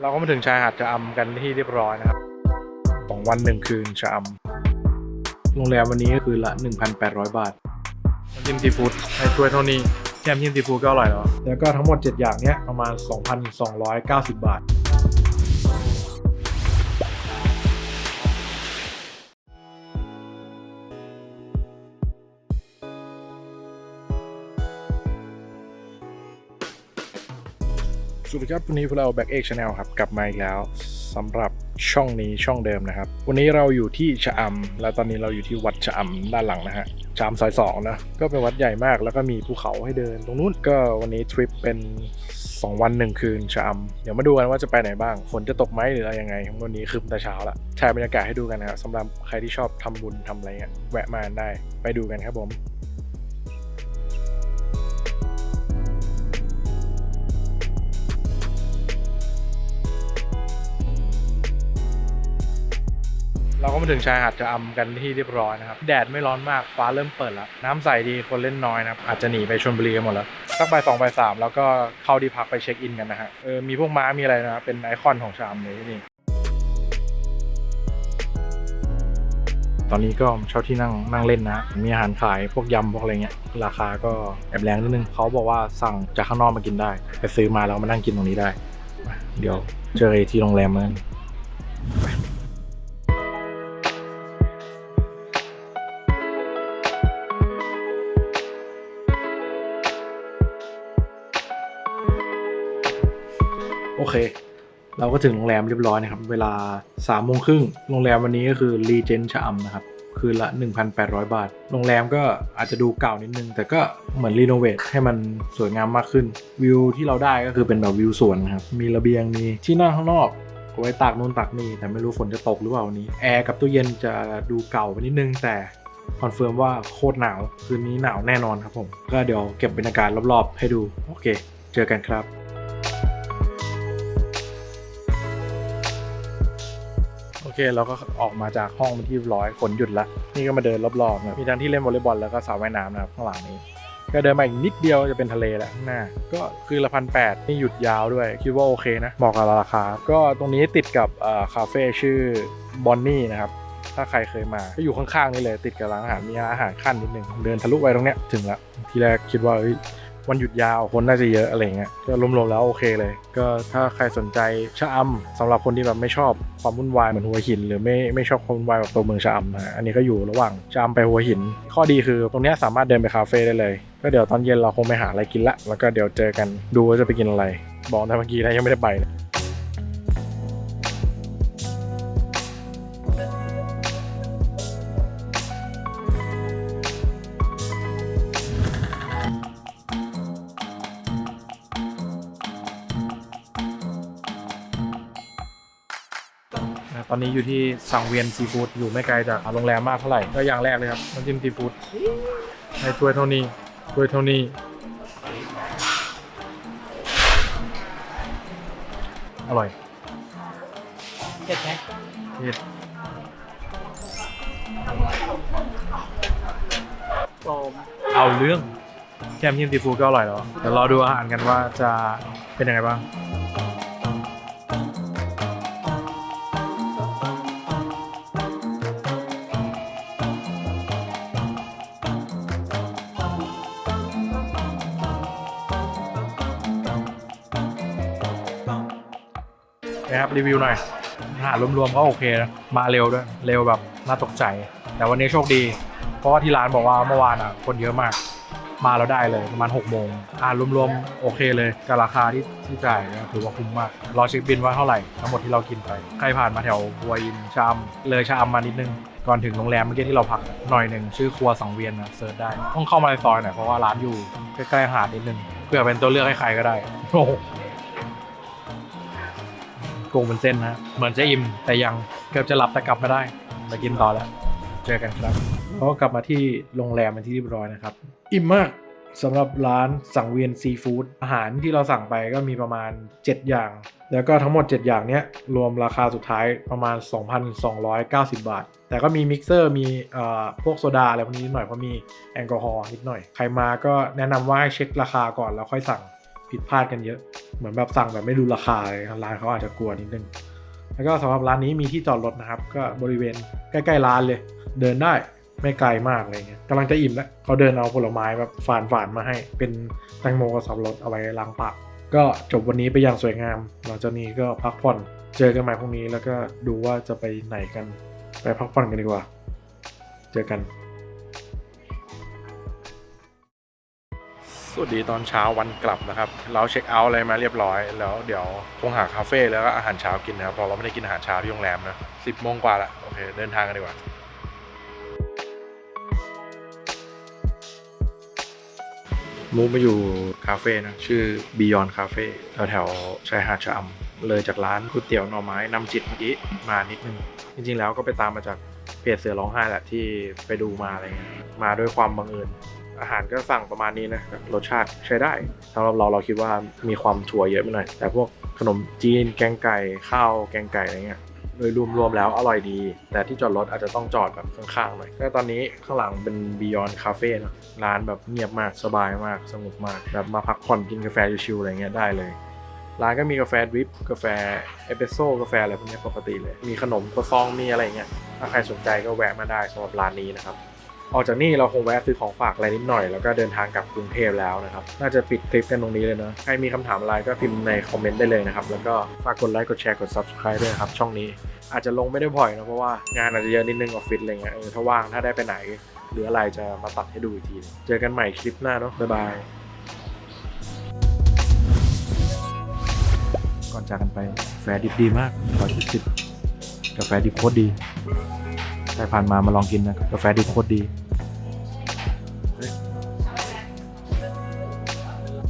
เราก็มาถึงชายหาดชะอำกันที่เรียบร้อยนะครับสองวันหนึ่งคืนชะอำโรงแรมวันนี้ก็คือละ 1,800 บาทน้ำจิ้มซีฟู้ดให้ช่วยเท่านี้แค่น้ำจิ้มซีฟู้ดก็อร่อยแล้ว แล้วก็ทั้งหมด 7 อย่างเนี้ยประมาณ 2,290 บาท วัสดีครับ วันนี้พวกเรา Back Egg Channel ครับ กลับมาอีกแล้วสำหรับช่องนี้ช่องเดิมนะครับ วันนี้เราอยู่ที่ชะอำและตอนนี้เราอยู่ที่วัดชะอำด้านหลังนะฮะชะอำซอยสองนะก็เป็นวัดใหญ่มากแล้วก็มีภูเขาให้เดิน ตรงนู้นก็วันนี้ทริปเป็น 2 วัน 1 คืนชะอำเดี๋ยวมาดูกันว่าจะไปไหนบ้างฝนจะตกไหมหรืออะไรยังไงวันนี้คือแต่เช้าละถ่ายบรรยากาศให้ดูกันนะครับสำหรับใครที่ชอบทำบุญทำอะไรเงี้ยแวะมาได้ไปดูกันครับผม เราก็มาถึงชายหาดชะอำกันที่เรียบร้อยนะครับ แดดไม่ร้อนมาก ฟ้าเริ่มเปิดแล้ว น้ำใสดี คนเล่นน้อยนะครับ อาจจะหนีไปชลบุรีกันหมดแล้ว สักบ่ายสองบ่ายสามแล้วก็เข้าที่พักไปเช็คอินกันนะฮะ เออ มีพวกม้า มีอะไรนะ เป็นไอคอนของชะอำเลยที่นี่ ตอนนี้ก็เช่าที่นั่งนั่งเล่นนะ มีอาหารขายพวกยำพวกอะไรเงี้ย ราคาก็แอบแรงนิดนึง เขาบอกว่าสั่งจากข้างนอกมากินได้ ไปซื้อมาแล้วมานั่งกินตรงนี้ได้ เดี๋ยวเจอกันที่โรงแรมกัน โอเค เราก็ถึงโรงแรมเรียบร้อยนะครับ เวลา3ามโมงครึ่งโรงแรมวันนี้ก็คือรีเจนชะอำนะครับคืนละ 1,800 บาท โรงแรมก็อาจจะดูเก่านิดนึง แต่ก็เหมือนรีโนเวทให้มันสวยงามมากขึ้น วิวที่เราได้ก็คือเป็นแบบวิวสวนครับ มีระเบียง มีที่นั่งข้างนอกไว้ตากนู่นตากนี่ แต่ไม่รู้ฝนจะตกหรือเปล่าวันนี้ แอร์กับตู้เย็นจะดูเก่าไปนิดนึง แต่คอนเฟิร์มว่าโคตรหนาว คืนนี้หนาวแน่นอนครับผม ก็เดี๋ยวเก็บบรรยากาศรอบๆ ให้ดู โอเค เจอกันครับ เคเราก็ออกมาจากห้องเป็นที่ร้อยฝนหยุดละนี่ก็มาเดินรอบๆนะมีทั้งที่เล่นวอลเลย์บอลแล้วก็สระว่ายน้ำนะครับข้างหลังนี้ ก็เดินมาอีกนิดเดียวจะเป็นทะเลแล้วข้างหน้าก็คือละพันแปดนี่หยุดยาวด้วย คิดว่าโอเคนะเหมาะกับราคา ก็ตรงนี้ติดกับคาเฟ่ชื่อบอนนี่นะครับถ้าใครเคยมาก็อยู่ข้างๆนี่เลยติดกับร้านอาหารมีร้านอาหารขั้นนิดนึงเดินทะลุไปตรงเนี้ยถึงละทีแรกคิดว่าเฮ้ย วันหยุดยาวคนน่าจะเยอะอะไรเงี้ยก็รวมๆแล้วโอเคเลย ก็ถ้าใครสนใจชะอำสำหรับคนที่แบบไม่ชอบความวุ่นวายเหมือนหัวหิน หรือไม่ไม่ชอบความวุ่นวายแบบตัวเมืองชะอำนะฮะอันนี้ก็อยู่ระหว่างชะอำไปหัวหิน ข้อดีคือตรงนี้สามารถเดินไปคาเฟ่ได้เลย ก็เดี๋ยวตอนเย็นเราคงไปหาอะไรกินละแล้วก็เดี๋ยวเจอกันดูว่าจะไปกินอะไร บอกแต่เมื่อกี้นะยังไม่ได้ไปนะ ตอนนี้อยู่ที่สังเวียนซีฟู้ดอยู่ไม่ไกลจากโรงแรมมากเท่าไหร่ก็อย่างแรกเลยครับน้ำจิ้มซีฟู้ดในถ้วยเท่านี้ถ้วยเท่านี้อร่อยเจ็ดไหมเผ็ดโอมเอาเรื่องแค่น้ำจิ้มซีฟู้ดก็อร่อยแล้วเดี๋ยวรอดูอาหารกันว่าจะเป็นยังไงบ้าง นะครับรีวิวหน่อยอาหารรวมๆก็โอเคนะมาเร็วด้วยเร็วแบบน่าตกใจ แต่วันนี้โชคดี เพราะว่าที่ร้านบอกว่าเมื่อวานอะคนเยอะมาก มาเราได้เลยประมาณ6โมงอาหารรวมๆโอเคเลยกับราคาที่ที่จ่ายนะถือว่าคุ้มมาก รอเช็คบินว่าเท่าไหร่ทั้งหมดที่เรากินไป ใครผ่านมาแถวบัวอินชามเลยชามมานิดนึงก่อนถึงโรงแรมเมื่อกี้ที่เราพักหน่อยหนึ่งชื่อครัวสังเวียนนะเซิร์ชได้ ต้องเข้ามาในซอยหน่อยเพราะว่าร้านอยู่ใกล้ๆหาดนิดนึงเพื่อเป็นตัวเลือกให้ใครก็ได้โอ้ กงเป็นเส้นนะเหมือนจะอิ่มแต่ยังเกือบจะหลับแต่กลับมาได้มากินต่อแล้ว เจอกันครับเราก็กลับมาที่โรงแรมเป็นที่เรียบร้อยนะครับ อิ่มมากสำหรับร้านสังเวียนซีฟู้ดอาหารที่เราสั่งไปก็มีประมาณ 7 อย่าง แล้วก็ทั้งหมด 7 อย่างเนี้ยรวมราคาสุดท้ายประมาณ 2,290 บาท แต่ก็มีมิกเซอร์มีเอ่อพวกโซดาอะไรพวกนี้นิดหน่อยเพราะมีแอลกอฮอล์นิดหน่อย ใครมาก็แนะนำว่าให้เช็คราคาก่อนแล้วค่อยสั่ง ผิดพลาดกันเยอะ เหมือนแบบสั่งแบบไม่ดูราคาเลยร้านเขาอาจจะกลัวนิดนึง แล้วก็สำหรับร้านนี้มีที่จอดรถนะครับ ก็บริเวณใกล้ๆร้านเลย เดินได้ไม่ไกลมากอะไรเงี้ยกำลังจะอิ่มแล้วเขาเดินเอาผลไม้แบบฝานฝานมาให้ เป็นแตงโมกับสับปะรดเอาไว้ล้างปากก็จบวันนี้ไปอย่างสวยงามหลังจากนี้ก็พักผ่อนเจอกันใหม่พรุ่งนี้แล้วก็ดูว่าจะไปไหนกัน ไปพักผ่อนกันดีกว่า เจอกัน สวัสดีตอนเช้าวันกลับนะครับ เราเช็คเอาท์อะไรมาเรียบร้อย แล้วเดี๋ยวคงหาคาเฟ่แล้วก็อาหารเช้ากินนะครับเพราะเราไม่ได้กินอาหารเช้าที่โรงแรมนะสิบโมงกว่าละโอเค เดินทางกันดีกว่ามูมาอยู่คาเฟ่นะชื่อ Beyond Cafe แถวแถวชายหาดชะอำเลยจากร้านก๋วยเตี๋ยวหน่อไม้นำจิตเมื่อกี้มานิดนึง จริง ๆ แล้วก็ไปตามมาจากเพจเสือร้องไห้แหละที่ไปดูมาอะไรเงี้ยมาด้วยความบังเอิญ อาหารก็สั่งประมาณนี้นะรสชาติใช้ได้สำหรับเราเราคิดว่ามีความถั่วเยอะไปหน่อย แต่พวกขนมจีนแกงไก่ข้าวแกงไก่อะไรเงี้ยโดยรวมๆแล้วอร่อยดี แต่ที่จอดรถอาจจะต้องจอดแบบข้างๆหน่อยก็ตอนนี้ข้างหลังเป็น Beyond Cafe เนอะร้านแบบเงียบมากสบายมากสงบมากแบบมาพักผ่อนกินกาแฟชิลๆอะไรเงี้ยได้เลยร้านก็มีกาแฟดริปกาแฟเอสเปรสโซ่กาแฟอะไรพวกนี้ปกติเลย มีขนมกระซองมีอะไรเงี้ยถ้าใครสนใจก็แวะมาได้สำหรับร้านนี้นะครับ ออกจากนี่เราคงแวะซื้อของฝากอะไรนิดหน่อยแล้วก็เดินทางกลับกรุงเทพแล้วนะครับ น่าจะปิดคลิปกันตรงนี้เลยเนอะใครมีคำถามอะไรก็พิมพ์ในคอมเมนต์ได้เลยนะครับ แล้วก็ฝากกดไลค์กดแชร์กด subscribe ด้วยครับ ช่องนี้อาจจะลงไม่ได้บ่อยนะเพราะว่างานอาจจะเยอะนิดนึงออฟฟิศอะไรเงี้ยเออถ้าว่างถ้าได้ไปไหน หรืออะไรจะมาตัดให้ดูอีกทีเจอกันใหม่คลิปหน้าเนาะบ๊ายบายก่อนจากกันไปแฟดิบดีมากร้อยเจ็ดสิบกาแฟดิบโคตรดี ใครผ่านมามาลองกินนะกาแฟดีโคตรดี